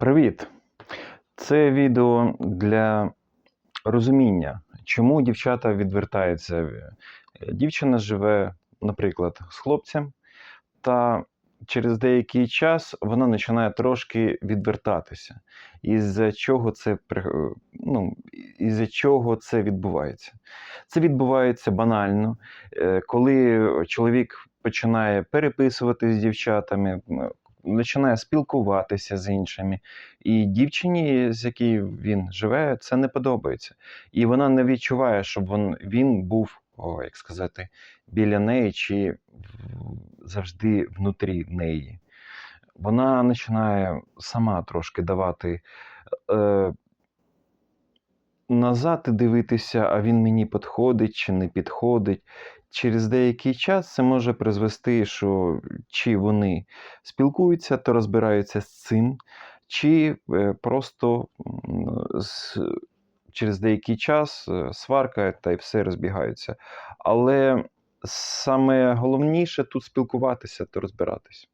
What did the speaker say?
Привіт! Це відео для розуміння, чому дівчата відвертаються. Дівчина живе, наприклад, з хлопцем, та через деякий час вона починає трошки відвертатися. Із-за чого це, ну, із-за чого це відбувається? Це відбувається банально, е, коли чоловік починає переписувати з дівчатами, починає спілкуватися з іншими. І дівчині, з якою він живе, це не подобається. І вона не відчуває, щоб він, він був, о, як сказати, біля неї чи завжди внутрі неї. Вона починає сама трошки давати е, назад і дивитися, а він мені підходить чи не підходить. Через деякий час це може призвести, що чи вони спілкуються, то розбираються з цим, чи е, просто з, через деякий час е, сварка та й все розбігаються. Але саме головніше тут спілкуватися та розбиратись.